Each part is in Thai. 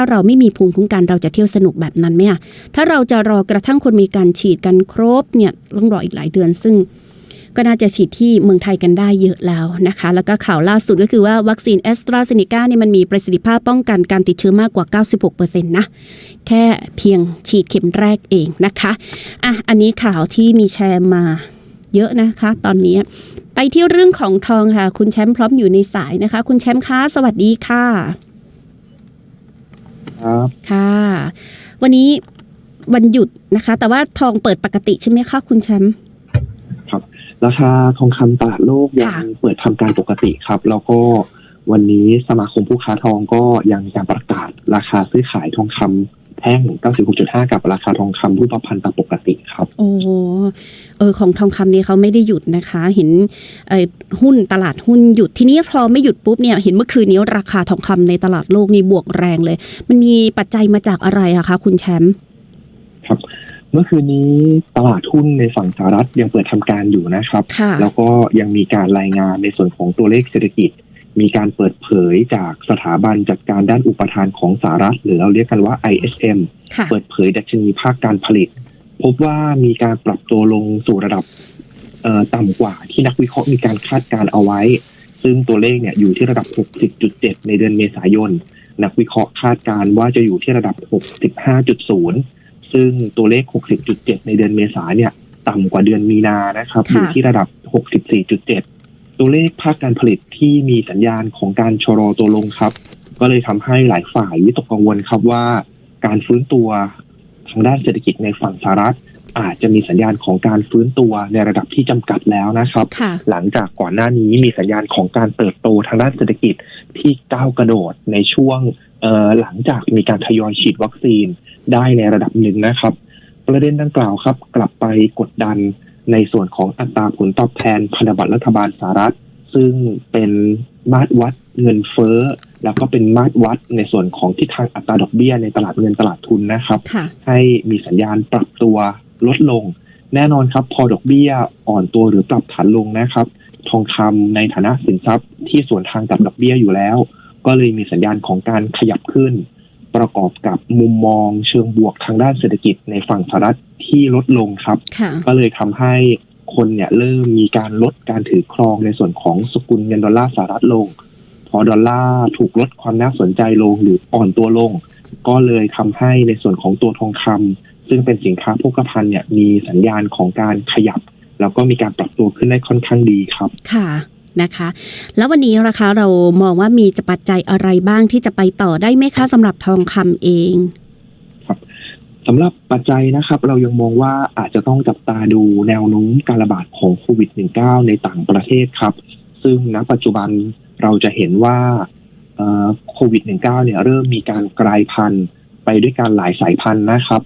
ถ้าเราไม่มีภูมิคุ้มกันเราจะเที่ยวสนุกแบบนั้นไหมอะถ้าเราจะรอกระทั่งคนมีการฉีดกันครบเนี่ยต้องรออีกหลายเดือนซึ่งก็น่าจะฉีดที่เมืองไทยกันได้เยอะแล้วนะคะ แล้วก็ข่าวล่าสุดก็คือว่าวัคซีนแอสตราเซเนกาเนี่ยมันมีประสิทธิภาพป้องกันการติดเชื้อมากกว่า 96%นะ แค่เพียงฉีดเข็มแรกเองนะคะ อะ อันนี้ข่าวที่มีแชร์มาเยอะนะคะ ตอนนี้ ไปที่เรื่องของทองค่ะ คุณแชมป์พร้อมอยู่ในสายนะคะ คุณแชมป์คะ สวัสดีค่ะ ครับค่ะ วันนี้วันหยุดนะคะ แต่ว่าทองเปิดปกติใช่ไหมคะคุณแชมป์ราคาทองคำตลาดโลกยัค่ะงเปิดทำการปกติครับ แล้วก็วันนี้สมาคมผู้ค้าทองก็ยังมีการประกาศราคาซื้อขายทองคำ แท่ง 96.5 กับราคาทองคำรูปพรรณตามปกติครับ โอ้เออของทองคำนี้เขาไม่ได้หยุดนะคะ เห็นเอ่อหุ้นตลาดหุ้นหยุดทีนี้พอไม่หยุดปุ๊บเนี่ยเห็นเมื่อคืนนี้ราคาทองคำในตลาดโลกนี่บวกแรงเลย มันมีปัจจัยมาจากอะไรอะคะ คุณแชมป์ครับเมื่อคืนนี้ตลาดหุ้นในฝั่งสหรัฐยังเปิดทำการอยู่นะครับค่ะแล้วก็ยังมีการรายงานในส่วนของตัวเลขเศรษฐกิจ มีการเปิดเผยจากสถาบันจัดการด้านอุปทานของสหรัฐ หรือเราเรียกกันว่า ISM ค่ะเปิดเผยดัชนีภาคการผลิต พบว่ามีการปรับตัวลงสู่ระดับเอ่อต่ำกว่าที่นักวิเคราะห์มีการคาดการณ์เอาไว้ ซึ่งตัวเลขเนี่ยอยู่ที่ระดับ 60.7 ในเดือนเมษายน นักวิเคราะห์คาดการณ์ว่าจะอยู่ที่ระดับ 65.0 ซึ่งตัวเลข 60.7 ในเดือนเมษาเนี่ยต่ำกว่าเดือนมีนานะครับค่ะอยู่ที่ระดับ 64.7 ตัวเลขภาคการผลิตที่มีสัญญาณของการชะลอตัวลงครับ ก็เลยทำให้หลายฝ่ายวิตกกังวลครับว่า การฟื้นตัวทางด้านเศรษฐกิจในฝั่งสหรัฐ อาจจะมีสัญญาณของการฟื้นตัวในระดับที่จำกัดแล้วนะครับค่ะหลังจากก่อนหน้านี้มีสัญญาณของการเติบโตทางด้านเศรษฐกิจที่ก้าวกระโดดในช่วงเอ่อหลังจากมีการทยอยฉีดวัคซีนได้ในระดับหนึ่งนะครับ ประเด็นดังกล่าวครับ กลับไปกดดัน ในส่วนของอัตราผลตอบแทนพันธบัตรรัฐบาลสหรัฐ ซึ่งเป็นมาตรวัดเงินเฟ้อ แล้วก็เป็นมาตรวัดในส่วนของทิศทางอัตราดอกเบี้ยในตลาดเงินตลาดทุนนะครับค่ะให้มีสัญญาณปรับตัวลดลง แน่นอนครับ พอดอกเบี้ยอ่อนตัวหรือปรับฐานลงนะครับ ทองคำในฐานะสินทรัพย์ที่ส่วนทางกับดอกเบี้ยอยู่แล้ว ก็เลยมีสัญญาณของการขยับขึ้น ประกอบกับมุมมองเชิงบวกทางด้านเศรษฐกิจในฝั่งสหรัฐที่ลดลงครับค่ะก็เลยทำให้คนเนี่ยเริ่มมีการลดการถือครองในส่วนของสกุลเงินดอลลาร์สหรัฐลง พอดอลลาร์ถูกลดความน่าสนใจลงหรืออ่อนตัวลง ก็เลยทำให้ในส่วนของตัวทองคำซึ่งเป็นสินค้าโภคภัณฑ์เนี่ยมีสัญญาณของการขยับ แล้วก็มีการปรับตัวขึ้นได้ค่อนข้างดีครับค่ะ นะคะ แล้ววันนี้ราคาเรามองว่ามีจะปัจจัยอะไรบ้างที่จะไปต่อได้ไหมคะสำหรับทองคำเองสำหรับปัจจัยนะครับ เรายังมองว่าอาจจะต้องจับตาดูแนวโน้มการระบาดของโควิด -19 ในต่างประเทศครับ ซึ่งณปัจจุบันเราจะเห็นว่าโควิด -19 เนี่ยเริ่มมีการกลายพันธุ์ไปด้วยการหลายสายพันธุ์นะครับ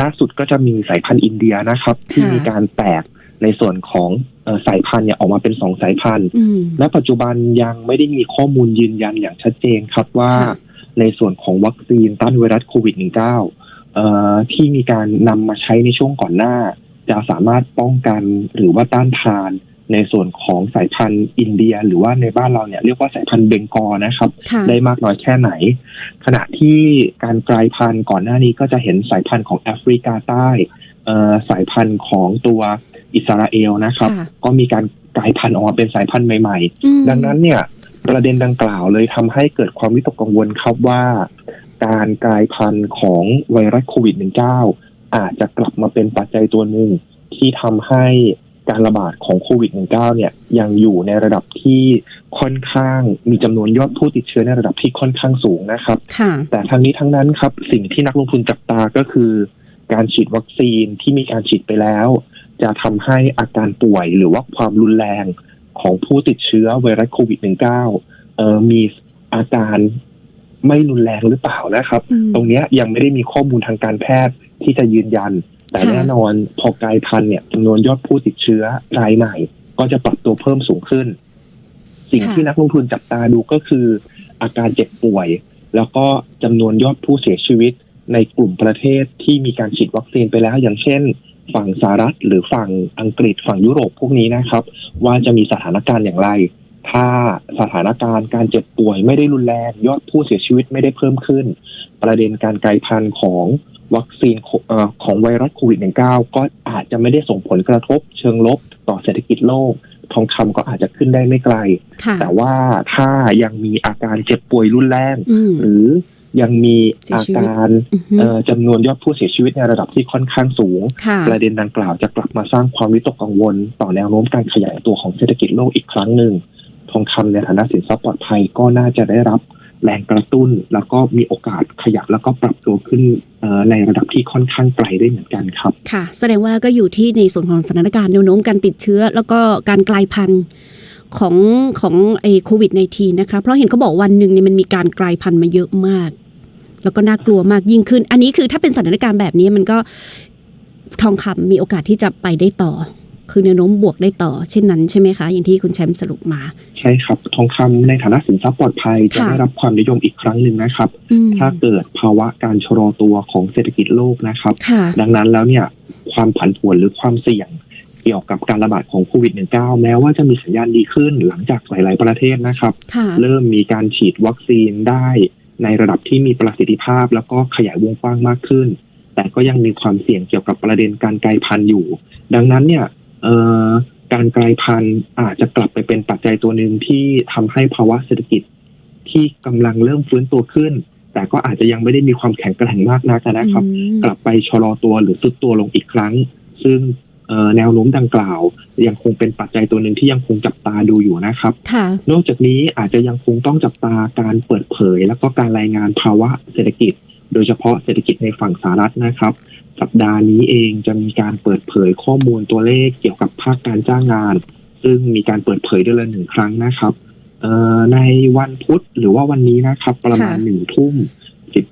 ล่าสุดก็จะมีสายพันธุ์อินเดียนะครับ ที่มีการแตก ในส่วนของเอ่อสายพันธุ์เนี่ยออกมาเป็นสองสายพันธุ์อืมณปัจจุบันยังไม่ได้มีข้อมูลยืนยันอย่างชัดเจนครับว่าค่ะในส่วนของวัคซีนต้านไวรัสโควิด -19 เอ่อที่มีการนำมาใช้ในช่วงก่อนหน้า จะสามารถป้องกันหรือว่าต้านทานในส่วนของสายพันธุ์อินเดีย หรือว่าในบ้านเราเนี่ยเรียกว่าสายพันธุ์เบงกอลนะครับค่ะได้มากน้อยแค่ไหน ขณะที่การกลายพันธุ์ก่อนหน้านี้ก็จะเห็นสายพันธุ์ของแอฟริกาใต้เอ่อสายพันธุ์ของตัว อิสราเอลนะครับค่ะก็มีการกลายพันธุ์ออกมาเป็นสายพันธุ์ใหม่ๆอืมดังนั้นเนี่ยประเด็นดังกล่าวเลยทำให้เกิดความวิตกกังวลครับว่า การกลายพันธุ์ของไวรัสโควิด -19 อาจจะกลับมาเป็นปัจจัยตัวหนึ่งที่ทำให้การระบาดของโควิด -19 เนี่ยยังอยู่ในระดับที่ค่อนข้างมีจำนวนยอดผู้ติดเชื้อในระดับที่ค่อนข้างสูงนะครับค่ะแต่ทั้งนี้ทั้งนั้นครับ สิ่งที่นักลงทุนจับตาก็คือ การฉีดวัคซีนที่มีการฉีดไปแล้ว จะทำให้อาการป่วยหรือว่าความรุนแรงของผู้ติดเชื้อไวรัสโควิด -19 เอ่อมีอาการไม่รุนแรงหรือเปล่านะครับอืมตรงเนี้ยยังไม่ได้มีข้อมูลทางการแพทย์ที่จะยืนยัน แต่ค่ะแน่นอนพอกลายพันธุ์เนี่ยจำนวนยอดผู้ติดเชื้อรายใหม่ ก็จะปรับตัวเพิ่มสูงขึ้น สิ่งที่นักลงทุนจับตาดูก็คือ อาการเจ็บป่วย แล้วก็จำนวนยอดผู้เสียชีวิตในกลุ่มประเทศที่มีการฉีดวัคซีนไปแล้วอย่างเช่น ฝั่งสหรัฐหรือฝั่งอังกฤษฝั่งยุโรปพวกนี้นะครับ ว่าจะมีสถานการณ์อย่างไร ถ้าสถานการณ์การเจ็บป่วยไม่ได้รุนแรงยอดผู้เสียชีวิตไม่ได้เพิ่มขึ้น ประเด็นการกลายพันธุ์ของวัคซีนโคเอ่อของไวรัสโควิด -19 ก็อาจจะไม่ได้ส่งผลกระทบเชิงลบต่อเศรษฐกิจโลก ทองคำก็อาจจะขึ้นได้ไม่ไกลค่ะแต่ว่าถ้ายังมีอาการเจ็บป่วยรุนแรงอืมหรือ ยังมีอาการอือฮึเอ่อจำนวนยอดผู้เสียชีวิตในระดับที่ค่อนข้างสูงค่ะประเด็นดังกล่าวจะกลับมาสร้างความวิตกกังวล ต่อแนวโน้มการขยายตัวของเศรษฐกิจโลกอีกครั้งหนึ่ง ทองคำในฐานะสินทรัพย์ปลอดภัยก็น่าจะได้รับแรงกระตุ้น แล้วก็มีโอกาสขยับแล้วก็ปรับตัวขึ้นเอ่อในระดับที่ค่อนข้างไกลได้เหมือนกันครับ ค่ะ แสดงว่าก็อยู่ที่ในส่วนของสถานการณ์แนวโน้มการติดเชื้อ แล้วก็การกลายพันธุ์ของของไอ้โควิด -19 นะคะ เพราะเห็นเขาบอกวันหนึ่งเนี่ยมันมีการกลายพันธุ์มาเยอะมาก แล้วก็น่ากลัวมากยิ่งขึ้น อันนี้คือถ้าเป็นสถานการณ์แบบนี้มันก็ทองคำมีโอกาสที่จะไปได้ต่อ คือแนวโน้มบวกได้ต่อ เช่นนั้นใช่ไหมคะ อย่างที่คุณแชมป์สรุปมา ใช่ครับ ทองคำในฐานะสินทรัพย์ปลอดภัยจะค่ะได้รับความนิยมอีกครั้งหนึ่งนะครับอืมถ้าเกิดภาวะการชะลอตัวของเศรษฐกิจโลกนะครับค่ะดังนั้นแล้วเนี่ยความผันผวนหรือความเสี่ยงเกี่ยวกับการระบาดของโควิด -19 แม้ว่าจะมีสัญญาณดีขึ้นหลังจากหลาย ๆ ประเทศนะครับค่ะเริ่มมีการฉีดวัคซีนได้ ในระดับที่มีประสิทธิภาพ แล้วก็ขยายวงกว้างมากขึ้น แต่ก็ยังมีความเสี่ยงเกี่ยวกับประเด็นการกลายพันธุ์อยู่ ดังนั้นเนี่ยเอ่อการกลายพันธุ์อาจจะกลับไปเป็นปัจจัยตัวหนึ่งที่ทำให้ภาวะเศรษฐกิจ ที่กำลังเริ่มฟื้นตัวขึ้น แต่ก็อาจจะยังไม่ได้มีความแข็งแกร่งมากนักนะครับอืมกลับไปชะลอตัวหรือสุดตัวลงอีกครั้ง ซึ่งเอ่อ แนวโน้มดังกล่าว ยังคงเป็นปัจจัยตัวหนึ่งที่ยังคงจับตาดูอยู่นะครับค่ะนอกจากนี้อาจจะยังคงต้องจับตาการเปิดเผย แล้วก็การรายงานภาวะเศรษฐกิจ โดยเฉพาะเศรษฐกิจในฝั่งสหรัฐนะครับ สัปดาห์นี้เองจะมีการเปิดเผยข้อมูลตัวเลขเกี่ยวกับภาคการจ้างงาน ซึ่งมีการเปิดเผยเดือนละหนึ่งครั้งนะครับเอ่อในวันพุธหรือว่าวันนี้นะครับ ประมาณค่ะหนึ่งทุ่มสิบ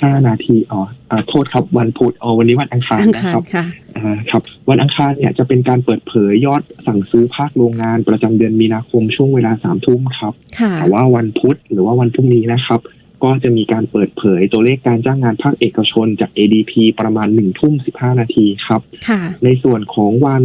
ห้านาทีอ๋ออ่าโทษครับวันพุธอ๋อวันนี้วันอังคารอังนะคารครับค่ะ อ่าครับ วันอังคารเนี่ยจะเป็นการเปิดเผยยอดสั่งซื้อภาคโรงงานประจำเดือนมีนาคมช่วงเวลาสามทุ่มครับค่ะแต่ว่าวันพุธหรือว่าวันพรุ่งนี้นะครับ ก็จะมีการเปิดเผยตัวเลขการจ้างงานภาคเอกชนจาก ADP ประมาณหนึ่งทุ่มสิบห้านาทีครับค่ะในส่วนของวัน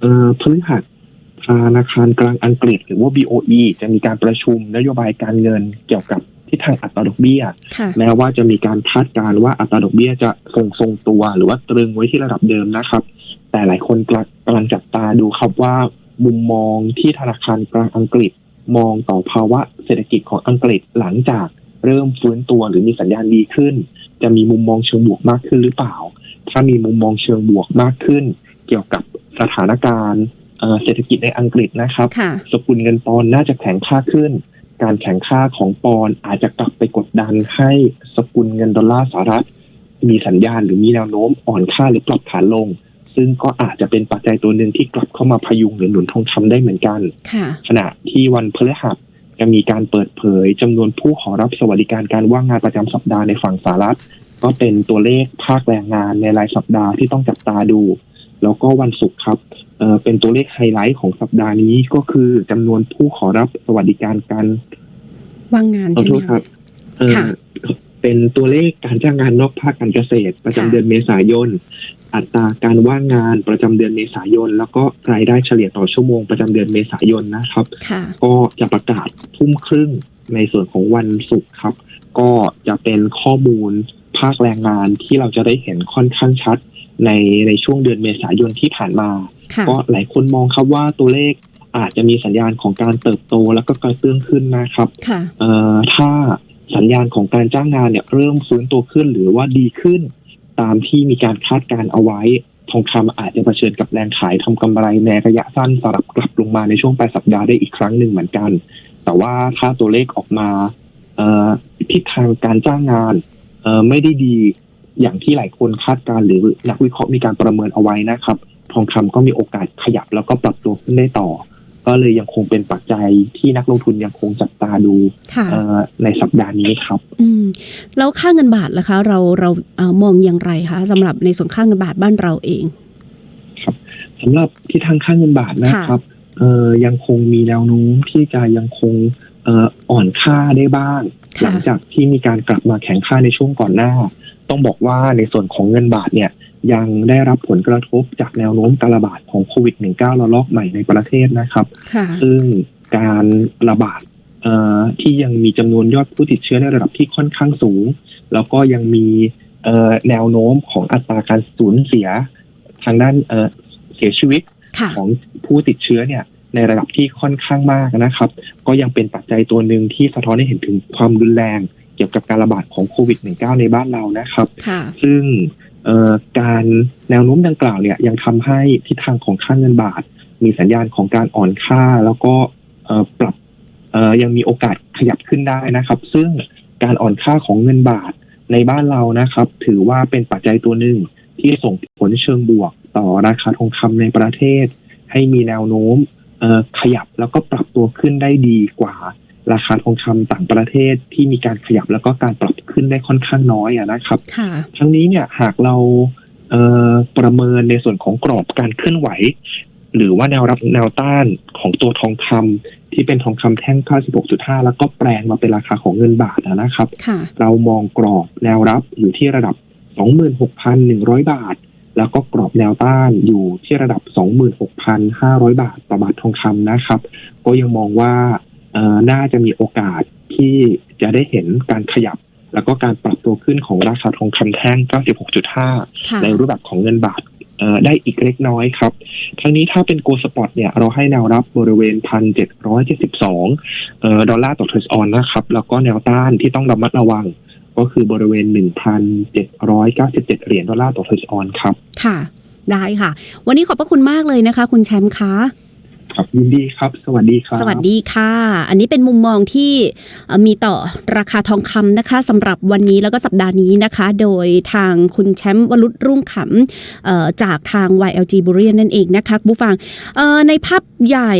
เอ่อพฤหัสธนาคารกลางอังกฤษ หรือว่า BOE จะมีการประชุมนโยบายการเงินเกี่ยวกับ ทิศทางอัตราดอกเบี้ยค่ะแม้ว่าจะมีการคาดการณ์ว่าอัตราดอกเบี้ยจะคงทรงตัว หรือว่าตรึงไว้ที่ระดับเดิมนะครับ แต่หลายคนกำลังกำลังจับตาดูครับว่ามุมมองที่ธนาคารกลางอังกฤษมองต่อภาวะเศรษฐกิจของอังกฤษหลังจากเริ่มฟื้นตัวหรือมีสัญญาณดีขึ้น จะมีมุมมองเชิงบวกมากขึ้นหรือเปล่า ถ้ามีมุมมองเชิงบวกมากขึ้น เกี่ยวกับสถานการณ์เอ่อเศรษฐกิจในอังกฤษนะครับค่ะสกุลเงินปอนด์น่าจะแข็งค่าขึ้น การแข็งค่าของปอนด์อาจจะกลับไปกดดันให้สกุลเงินดอลลาร์สหรัฐ มีสัญญาณหรือมีแนวโน้มอ่อนค่าหรือปรับฐานลง ซึ่งก็อาจจะเป็นปัจจัยตัวหนึ่งที่กลับเข้ามาพยุงหรือหนุนทองคำได้เหมือนกันค่ะขณะที่วันพฤหัสจะมีการเปิดเผยจำนวนผู้ขอรับสวัสดิการการว่างงานประจำสัปดาห์ในฝั่งสหรัฐ ก็เป็นตัวเลขภาคแรงงานในรายสัปดาห์ที่ต้องจับตาดู แล้วก็วันศุกร์ครับเอ่อเป็นตัวเลขไฮไลท์ของสัปดาห์นี้ก็คือจำนวนผู้ขอรับสวัสดิการการว่างงานขอใช่โทไหมษครัคะบเอ่อค่ะเป็นตัวเลขการจ้างงานนอกภาคการเกษตร ประจำค่ะเดือนเมษายน อัตราการว่างงานประจำเดือนเมษายน แล้วก็รายได้เฉลี่ยต่อชั่วโมงประจำเดือนเมษายนนะครับค่ะก็จะประกาศทุ่มครึ่งในส่วนของวันศุกร์ครับ ก็จะเป็นข้อมูลภาคแรงงานที่เราจะได้เห็นค่อนข้างชัด ในในช่วงเดือนเมษายนที่ผ่านมาค่ะก็หลายคนมองครับว่าตัวเลขอาจจะมีสัญญาณของการเติบโตแล้วก็กระเตื้องขึ้นนะครับค่ะเอ่อถ้าสัญญาณของการจ้างงานเนี่ยเริ่มฟื้นตัวขึ้นหรือว่าดีขึ้น ตามที่มีการคาดการณ์เอาไว้ ทองคำอาจจะเผชิญกับแรงขายทำกำไรในระยะสั้นสลับกลับลงมาในช่วงปลายสัปดาห์ได้อีกครั้งหนึ่งเหมือนกัน แต่ว่าถ้าตัวเลขออกมาเอ่อทิศทางการจ้างงานเอ่อไม่ได้ดี อย่างที่หลายคนคาดการณ์หรือนักวิเคราะห์มีการประเมินเอาไว้นะครับ ทองคำก็มีโอกาสขยับแล้วก็ปรับตัวขึ้นได้ต่อ ก็เลยยังคงเป็นปัจจัยที่นักลงทุนยังคงจับตาดูค่ะเอ่อในสัปดาห์นี้ครับ อืมแล้วค่าเงินบาทล่ะคะ เราเราเอ่อมองอย่างไรคะสำหรับในส่วนค่าเงินบาทบ้านเราเองสำหรับที่ทางค่าเงินบาทนะครับเอ่อยังคงมีแนวโน้มที่จะยังคงเอ่ออ่อนค่าได้บ้างค่ะหลังจากที่มีการกลับมาแข็งค่าในช่วงก่อนหน้า ต้องบอกว่าในส่วนของเงินบาทเนี่ยยังได้รับผลกระทบจากแนวโน้มการระบาดของโควิด -19 ระลอกใหม่ในประเทศนะครับค่ะซึ่งการระบาดเอ่อ่อที่ยังมีจำนวนยอดผู้ติดเชื้อในระดับที่ค่อนข้างสูง แล้วก็ยังมีเอ่อแนวโน้มของอัตราการสูญเสีย ทางด้านเอ่อเสียชีวิตค่ะของผู้ติดเชื้อเนี่ยในระดับที่ค่อนข้างมากนะครับ ก็ยังเป็นปัจจัยตัวหนึ่งที่สะท้อนให้เห็นถึงความรุนแรง เกี่ยวกับการระบาดของโควิด -19 ในบ้านเรานะครับค่ะซึ่งเอ่อการแนวโน้มดังกล่าวเนี่ยยังทำให้ทิศทางของค่าเงินบาท มีสัญญาณของการอ่อนค่าแล้วก็เอ่อปรับเอ่อยังมีโอกาสขยับขึ้นได้นะครับ ซึ่งการอ่อนค่าของเงินบาทในบ้านเรานะครับ ถือว่าเป็นปัจจัยตัวหนึ่งที่ส่งผลเชิงบวกต่อราคาทองคำในประเทศ ให้มีแนวโน้มเอ่อขยับแล้วก็ปรับตัวขึ้นได้ดีกว่า ราคาทองคำต่างประเทศที่มีการขยับแล้วก็การปรับขึ้นได้ค่อนข้างน้อยอะนะครับค่ะทั้งนี้เนี่ยหากเราเอ่อประเมินในส่วนของกรอบการเคลื่อนไหว หรือว่าแนวรับแนวต้านของตัวทองคำที่เป็นทองคำแท่ง96.5 แล้วก็แปลงมาเป็นราคาของเงินบาทอะนะครับค่ะเรามองกรอบแนวรับอยู่ที่ระดับ 26,100 บาท แล้วก็กรอบแนวต้านอยู่ที่ระดับ 26,500 บาทต่อบาททองคำนะครับ ก็ยังมองว่าเอ่อ น่าจะมีโอกาสที่จะได้เห็นการขยับ แล้วก็การปรับตัวขึ้นของราคาทองคำแท่ง 96.5ค่ะในรูปแบบของเงินบาทเอ่อได้อีกเล็กน้อยครับ ทั้งนี้ถ้าเป็นโกลสปอตเนี่ยเราให้แนวรับบริเวณ 1,772เอ่อดอลลาร์ต่อเทรซออนนะครับ แล้วก็แนวต้านที่ต้องระมัดระวัง ก็คือบริเวณ 1,797 เหรียญดอลลาร์ต่อเทรซออนครับ ค่ะ ได้ค่ะ วันนี้ขอบพระคุณมากเลยนะคะ คุณแชมป์คะ ครับยินดีครับ สวัสดีครับ สวัสดีค่ะ อันนี้เป็นมุมมองที่มีต่อราคาทองคำนะคะสำหรับวันนี้แล้วก็สัปดาห์นี้นะคะ โดยทางคุณแชมป์วรุษรุ่งขำจากทาง YLG b u r i a n นั่นเองนะคะบูฟังในภาพใหญ่